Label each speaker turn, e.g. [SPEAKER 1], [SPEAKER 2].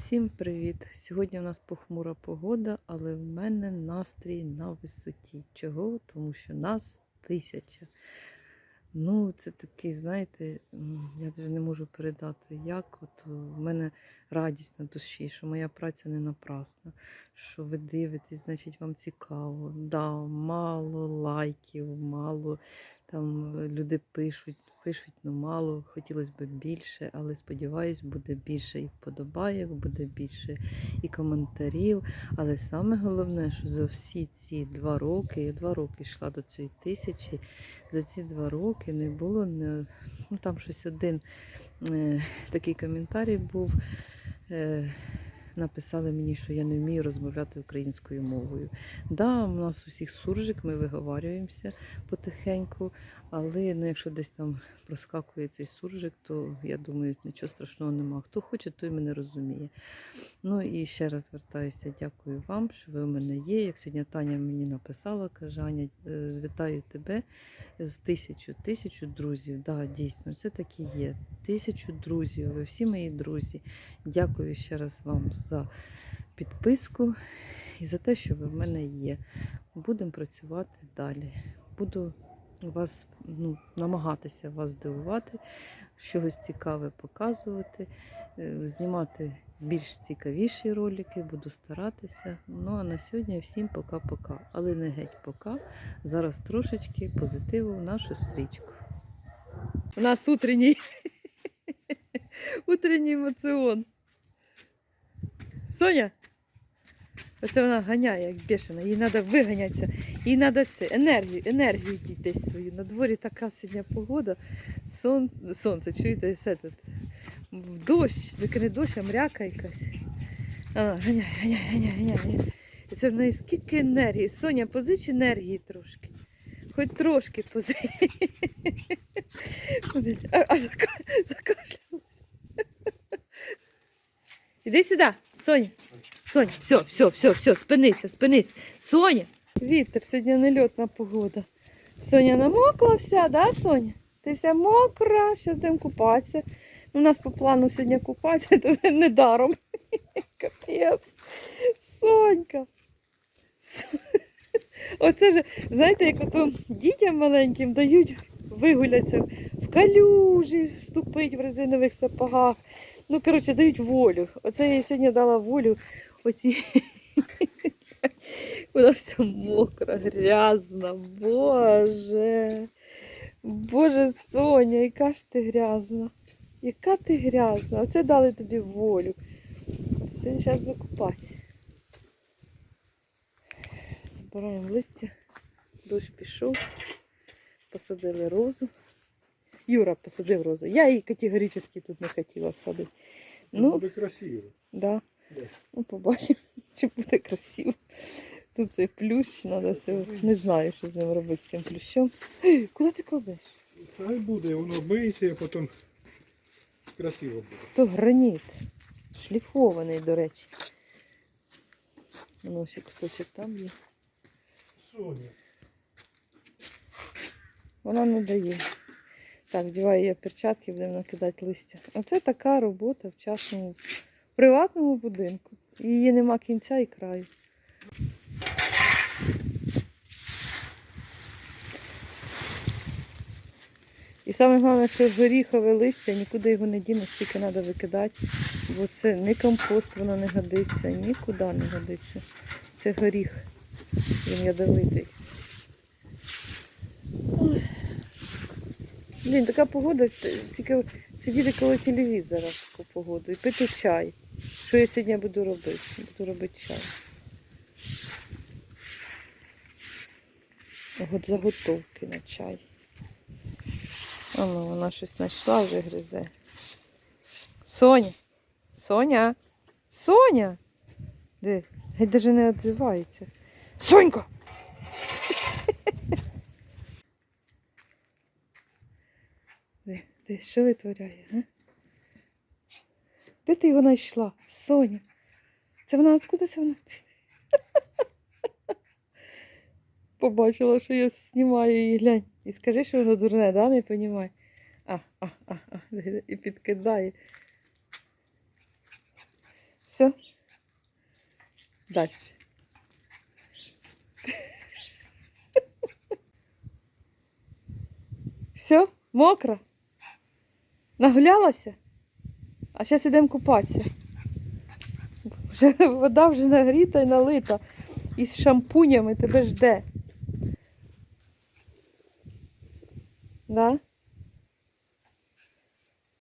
[SPEAKER 1] Всім привіт! Сьогодні у нас похмура погода, але в мене настрій на висоті. Чого? Тому що нас тисяча. Ну, це такий, знаєте, я навіть не можу передати, як от в мене радість на душі, що моя праця не напрасна, що ви дивитесь, значить, вам цікаво. Да, мало лайків, мало там е, люди пишуть, пишуть, ну мало, хотілося б більше, але сподіваюсь, буде більше і вподобайок, буде більше і коментарів. Але саме головне, що за всі ці два роки, я два роки йшла до цієї тисячі, за ці два роки не було не, ну там щось один е, такий коментарій був. Е, Написали мені, що я не вмію розмовляти українською мовою. Да, у нас усіх суржик, ми виговарюємося потихеньку, але ну, якщо десь там проскакує цей суржик, то я думаю, нічого страшного нема. Хто хоче, той мене розуміє. Ну і ще раз звертаюся, дякую вам, що ви у мене є. Як сьогодні Таня мені написала, каже, Аня, е, вітаю тебе з тисячу тисячу друзів. Да, дійсно, це так і є. Тисячу друзів. Ви всі мої друзі. Дякую ще раз вам за підписку і за те, що ви в мене є. Будемо працювати далі. Буду вас ну, намагатися вас дивувати, щось цікаве показувати, е, знімати більш цікавіші ролики, буду старатися. Ну а на сьогодні всім пока-пока. Але не геть пока. Зараз трошечки позитиву в нашу стрічку. У нас утренній, утренній емоціон. Соня, оце вона ганяє, як бешена. Їй треба виганятися. Їй треба це, енергію, енергію дітей свою. На дворі така сьогодні погода. Сон, сонце, чуєте, все тут. Дощ, тільки не дощ, а мряка якась. А, ганяй, ганяй, ганяй, ганяй. І це в неї скільки енергії. Соня, позич енергії трошки. Хоч трошки позич. А- закашлялась. Іди сюди, Соня. Соня, все, все, все, все, спинися, спинись. Соня. Вітер, сьогодні нельотна погода. Соня намокла вся, да, Соня? Ти вся мокра, зараз будемо купатися. У нас по плану сьогодні купатися, то не даром. Капець. Сонька. Оце вже, знаєте, як ото дітям маленьким дають вигулятися в калюжі, вступити в резинових сапогах. Ну, коротше, дають волю. Оце я сьогодні дала волю. Оці. Вона вся мокра, грязна. Боже. Боже, Соня, яка ж ти грязна. Яка ти грязна. Оце дали тобі волю. Сьогодні зараз закупати. Збираємо листя. Дощ пішов. Посадили розу. Юра посадив розу. Я її категорично тут не хотіла садити.
[SPEAKER 2] Ну,
[SPEAKER 1] Ну,
[SPEAKER 2] буде красиво.
[SPEAKER 1] да.
[SPEAKER 2] Да.
[SPEAKER 1] Ну, побачимо, чи буде красиво. Тут цей плющ, треба все. Не знаю, що з ним робити з цим плющом. Куди ти кладеш?
[SPEAKER 2] Хай буде, воно миється, а потім красиво буде.
[SPEAKER 1] То граніт. Шліфований, до речі. Ну, ще кусочок там є.
[SPEAKER 2] Соня.
[SPEAKER 1] Вона не дає. Так, вдіваю я перчатки, будемо накидати листя. Оце така робота в частному, приватному будинку. Її нема кінця і краю. І саме головне, що горіхове листя, нікуди його не дінеш, тільки треба викидати, бо це не компост, воно не годиться, нікуди не годиться. Це горіх. Він ядовитий. Блін, така погода, тільки сидіти коло телевізора таку погоду і пити чай. Що я сьогодні буду робити? Буду робити чай. От заготовки на чай. А ну, вона щось знайшла, вже гризе. Соня! Соня! Соня! Де? Геть навіть не відривається. Сонька! Де, що витворяє, а? Де ти його знайшла? Соня. Це вона откуда це вона? Побачила, що я знімаю її, глянь. І скажи, що воно дурне, да? Не розумію. А, а, а, а, і підкидає. Все. Далі. Все, мокро? Нагулялася? А зараз йдемо купатися. Вже вода вже нагріта і налита. І з шампунями тебе жде. Да?